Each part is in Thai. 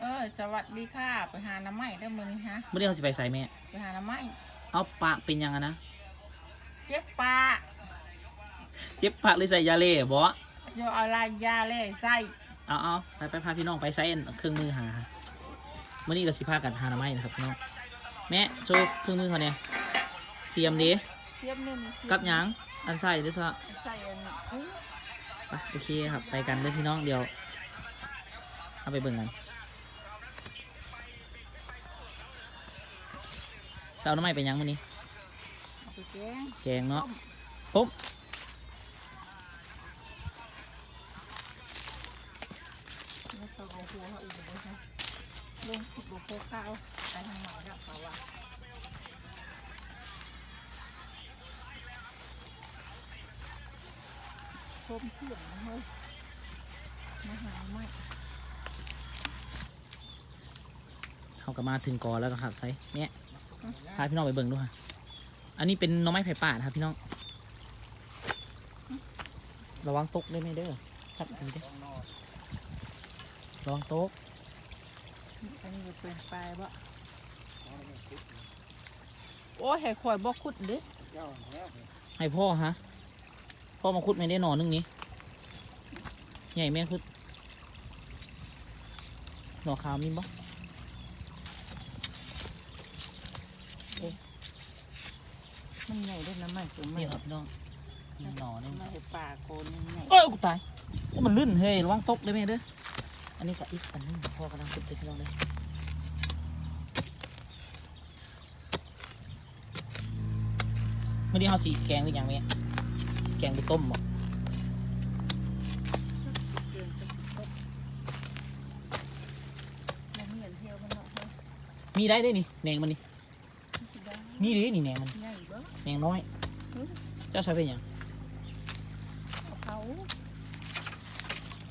เออ สวัสดีค่ะไปหาน้ำไม้ได้อมือนี้ฮะเมื่อนี้เขาสิไปใส่แม่ ไปหาน้ำไม้เอาปากเป็นยังอะนะ เจ็บปากเจ็บปากหรือใส่ยาเล่บ่โยเอาลายยาเล่ใส่เอาเอาไปไปพาพี่น้องไปใส่อันเครื่องมือหาเมื่อนี้ก็สิพากันหาหน้ำไม้นะครับพี่น้อง แม่โชว์เครื่องมือเขาเนี่ยเสียมดีเทียบนี่นี่สิกับหยังอันใส่หรือซะใส่อันนี้อุ๊ยไปโอเคครับ ไปกันเลยพี่น้องเดี๋ยว เอาไปเบิ่งกันเอาหน้ำไม้ไปยังมื่อนี้เอาไปแกงแกงเนาะปุ๊บแล้วก็เอาหัวเขาอีกเลยฮะลงติดบุกโคข้าวไปทางไหนแล้วเขาว่าคมเพื่อนเฮ้ยมาหาไม้ เขาก็มาถึงกอแล้วนะครับใส่เนี่ยพาพี่น้องไปเบิ่งดูค่ะ อันนี้เป็นหน้องไม้ไผ่ป่านะครับพี่น้อง ระวังตกได้ไหมเด้อชัดอันนี้เด้อระวังตก อันนี้จะเป็นปลายบ่โอ้ยให้ข่อยบ่คุดเด้ให้พ่อฮะ พ่อมาคุดไม่ได้หนอนนึงนี้ ใหญ่แม่คุดหน่อขาวมีบ่ มันใหญ่ด้วยนะมันตัวไม่นี่ครับพี่น้องมีหน่อนี่ไม่ให้ปลาโคนนี่ใหญ่เอ้ยกูตายโอ้มันลื่นเฮ้ยระวังตกได้ไหมเด้ออันนี้ก็อีกอันนึงพ่อกำลังคุดเลยพี่น้องเลยเมื่อนี้เขาสีแกงหรือยังแม่แกงหรือต้มบ่เกินจะสิบหกมันเหมือนเที่ยวมันเนาะเฮ้ยมีได้ได้นี่แหนงมันนี่มันสิได้มีเด้นี่แหนงมันใหญ่เบ่ แหนงน้อย เจ้าใช้เป็นหยังเอา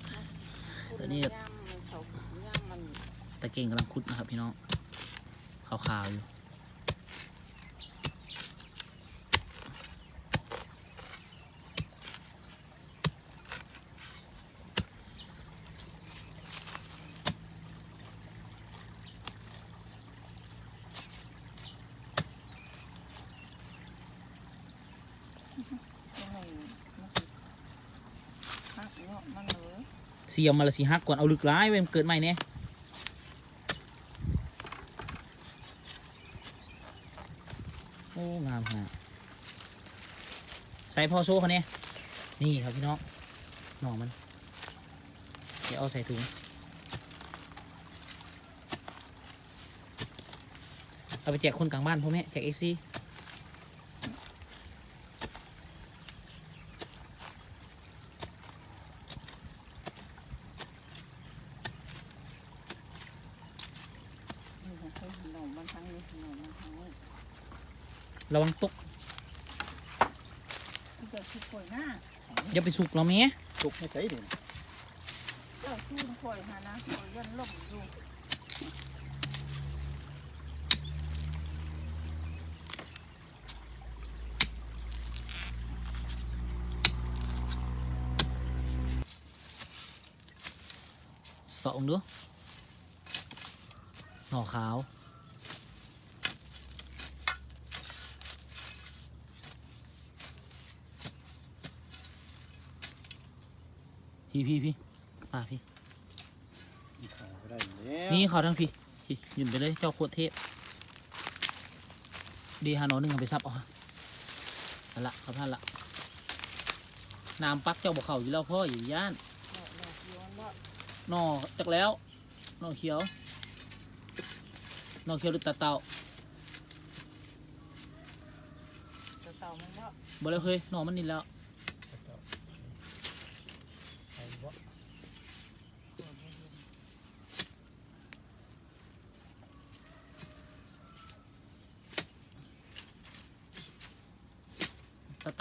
เขาเดี๋ยวนี้ย่างมันเขาย่างมันตะเก่งกำลังคุดนะครับพี่น้องขาวๆอยู่ ยังไงมันสิหักเนาะมันเลยเสียมมาละสีหักก่อนเอาลึกร้ายเว้ยมันเกิดใหม่เนี่ยโอ้ งามฮะใส่พ่อโซ่เขาเนี่ยนี่ครับพี่น้องหน่อมัน เดี๋ยวเอาใส่ถุง เอาไปแจกคนกลางบ้านพ่อแม่แจกเอฟซี นี่ค่ะเฮ้ยหน่อมันทั้งนี้หน่อมันทั้งนี้ ระวังตกที่จะชุดข่อยหน้าอย่าไปสุกเราแม่สุกให้ใส่ดิเจ้าชูนข่อยหานะข่อยยันล่มอยู่สองดูหน่อขาว พี่พี่พี่ป่าพี่ ขาก็ได้แล้วนี่เขาทั้งพี่พี่หยุ่นไปเลยเจ้าโคตรเทพดีฮานอหนึ่งเอาไปซับเอาฮะนั่นละเขาท่านละน้ำปักเจ้าบอกเขาอยู่แล้วพ่ออยู่ย่านดอกดอกย้อนว่าหน่อจักแล้วหน่อเขียวหน่อเขียวหรือตาเต่าจะเต่ามันว่าบ่เลยเคยหน่อมันนี่แล้ว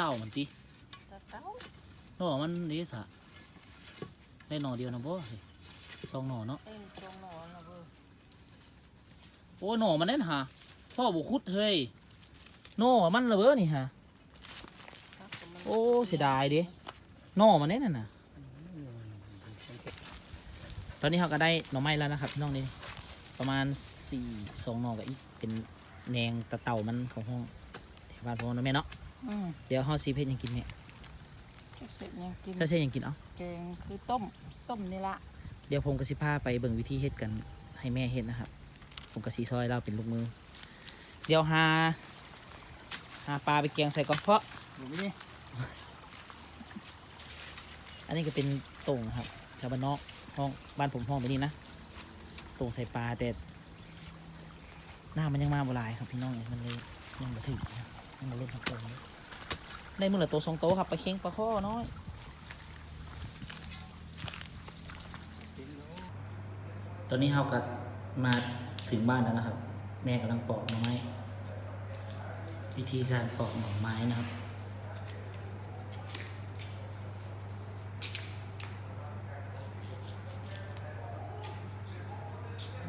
ตาเต่ามันติจะเต่าหน่อมันนี่สะได้หน่อเดียวนะบ่เฮ้ยสองหน่อเนาะเอ็นตรงหนอนนะเบอร์โอ้หน่อมันเน่นหาพ่อบุคุดเฮ้ยหน่อมันระเบ้อนี่ฮะครับผมมันโอ้เสียดายเดิหน่อมันเน่นน่ะนะตตอนนี้เขาก็ได้หน่อไม้แล้วนะครับพี่น้องนี่ประมาณสี่สองหน่อกับอีกเป็นแหนงตะเต่ามันของห้องแถวบ้านพ่อเนาะแม่เนาะ อืมเดี๋ยวห่อซีเพชรยังกินแม่เสร็จยังกินถ้าเช่นยังกินเอ้าแกงคือต้มต้มนี่ละเดี๋ยวผมกับสิพาไปเบิ่งวิธีเฮ็ดกันให้แม่เฮ็ดนะครับ ผมกับสีซอยเราเป็นลูกมือ เดี๋ยวหาหาปลาไปแกงใส่ก่อนเพราะดูนี่อันนี้ก็เป็นโต่งนะครับชาวบ้านนอกห้องบ้านผมห้องแบบนี้นะโต่งใส่ปลาแต่หน้ามันยังมาบหลายครับพี่น้องมันเลยยังบ่ถึงนะครับยังมาเล่นทับโต่งอยู่ ในมือละตัวสองโตวครับปลาเค็งปลาข้อน้อยตอนนี้เฮาก็มาถึงบ้านแล้วนะครับ แม่กำลังปอกหน่อไม้วิธีการปอกหน่อไม้นะครับ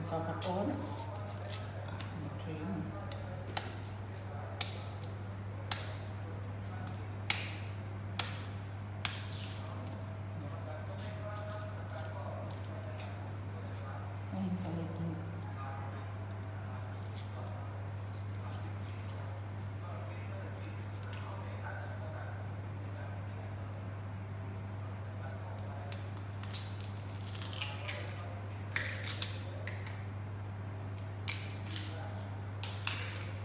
ขอผักโอ๊ตโอเคไม่เห็นเขาเลยกิน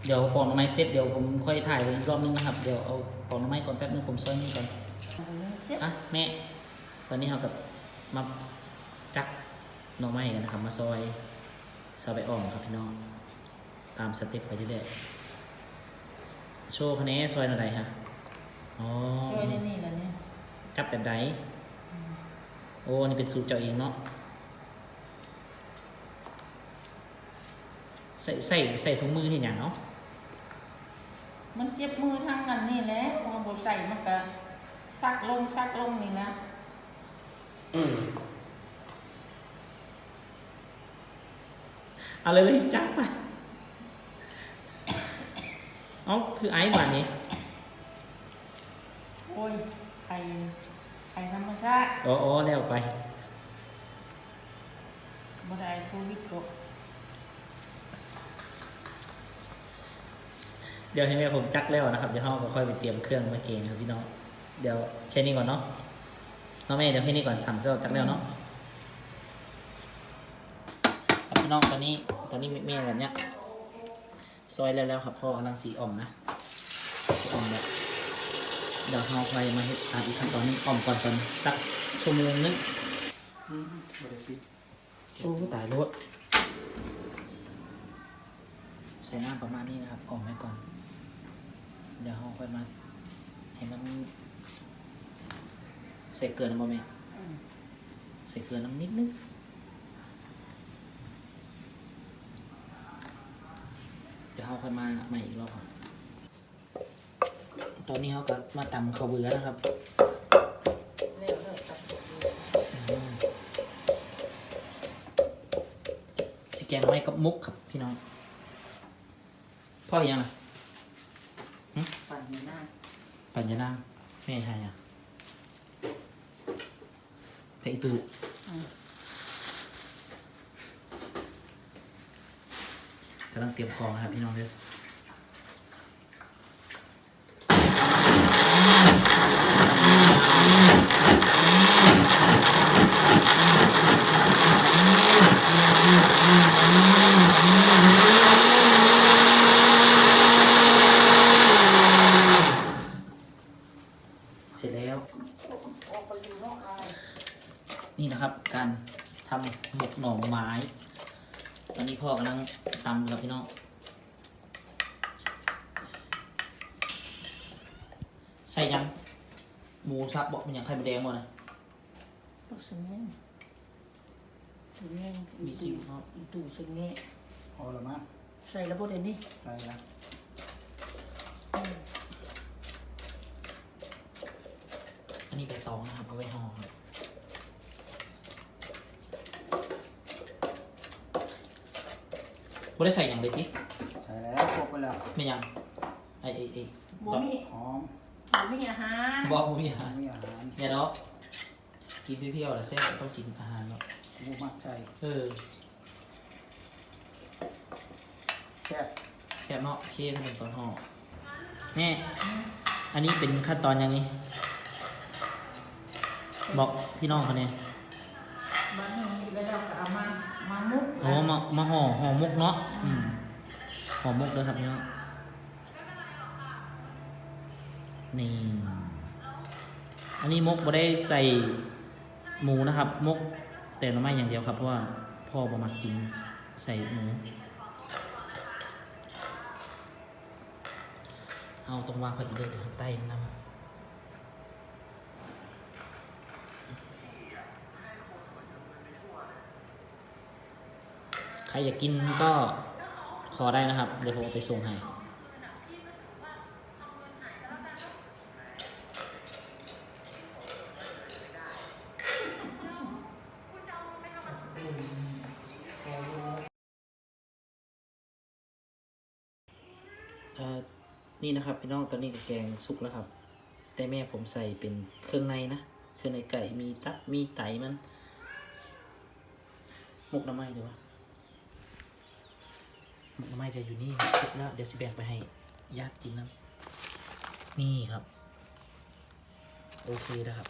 เดี๋ยวปอกหน่อไม้เสร็จเดี๋ยวผมค่อยถ่ายไว้อีกรอบนึงนะครับ เดี๋ยวเอาปอกหน่อไม้ก่อนแป๊บนึงผมซอยนี่ก่อนเจ็บอะแม่ ตอนนี้เรากับมาจักหน่อไม้กันนะครับ มาซอยซาใบอ่องครับพี่น้อง ตามสเต็ปไปเรื่อยๆโชว์คะแนนซอยหน่อยฮะอ๋อช่วยในนี่แหละเนี่ยจับแบบใดโอ้นี่เป็นสูตรเจ้าเองเนาะใส่ใส่ใส่ถุงมือที่อย่างเนาะ มันเจ็บมือทั้งนั้นนี่แหละพอบ่ใส่มันก็ซักลงซักลงนี่แหละเอาเลยเลยจับไปเอาคือไอ้บาทนี้ โอ้ยไอไอธรรมชาติอ๋ออ๋อแล้วไปบ่ได้โควิดก็ เดี๋ยวให้แม่ผมจักแล้วนะครับเดี๋ยวเราก็ค่อยไปเตรียมเครื่องมาเกณฑ์ครับพี่น้องเดี๋ยวแค่นี้ก่อนเนาะน้องแม่เดี๋ยวแค่นี้ก่อนสามเจ้าจักแล้วเนาะครับพี่น้องตอนนี้ตอนนี้แม่กันเนี้ยซอยแล้วแล้วครับพ่อกำลังสีอ่อมนะสีอ่อมแล้วเดี๋ยวเราค่อยมาเฮ็ดตามอีกขั้นตอนนึงอ่อมก่อนก่อนสักชั่วโมงนึงโอ้ตายรถใส่น้ำประมาณนี้นะครับอ่อมไว้ก่อน เดี๋ยวเราค่อยมาให้มัน ใส่เกลือน้ำบ่แม่อืมใส่เกลือน้ำนิดนึงเดี๋ยวเราค่อยมาใหม่อีกรอบครับตอนนี้เขาก็มาตำข้าวเบื่อนะครับแล้วแล้วตัดอืมสิแกงไม้กับมุกครับพี่น้องพ่อยังอะ ปั่นหน้าปัญญานาคไม่ใช่อะไปอีตูกำลังเตรียมของนะครับพี่น้องเด้อเสร็จแล้ว ออกไปอยู่นอกอาย นี่นะครับ การทำหมกหน่อไม้ ตอนนี้พ่อกำลังตำครับพี่น้อง ใส่ยังหมูสับบอกเป็นอย่างไข่มดแดงหมดนะพวกสึงเงี้ยสึงเงี้ยมีซิวครับอีตู่สึงเงี้ยพอแล้วมั้งใส่แล้วบ่ได้นี่ใส่ละอันนี้ใบตองนะครับเอาไว้ห่อครับบ่ได้ใส่อย่างเลยจิใส่แล้วครบไปแล้วไม่ยังไอไอไอบ่มีหอม บ่มีอาหารบอกบ่มีอาหารมีอาหารเนี่ยเนาะกินเพียวๆแล้วเส้นต้องกินอาหารเนาะหมูหมักใส่เออแซ่บแซ่บเนาะโอเคถ้าเป็นตอนห่อแม่อันนี้เป็นขั้นตอนยังนี้ บอกพี่น้องเขาเนี่ยบ้านนี้แล้วเราก็เอามามามุกโอ้มามาห่อห่อมุกเนาะอืมห่อมุกเลยครับพี่น้อง นี่อันนี้มกไม่ได้ใส่หมูนะครับ มกแต่หน่อไม้อย่างเดียวครับ เพราะว่าพ่อบ่มักกินใส่หมูเอาตรงวางผักอีกเลยเดี๋ยวใต้นนำใครอยากกินก็ขอได้นะครับ เดี๋ยวผมไปส่งให้ เอ่อ นี่นะครับพี่น้องตอนนี้ก็แกงสุกแล้วครับ แต่แม่ผมใส่เป็นเครื่องในนะเครื่องในไก่มีตับมีไตมันหมกน้ำไม้ดีวะหมกน้ำไม้จะอยู่นี่สุกแล้วเดี๋ยวสิแบ่งไปให้ญาติกินนะนี่ครับ โอเคนะครับ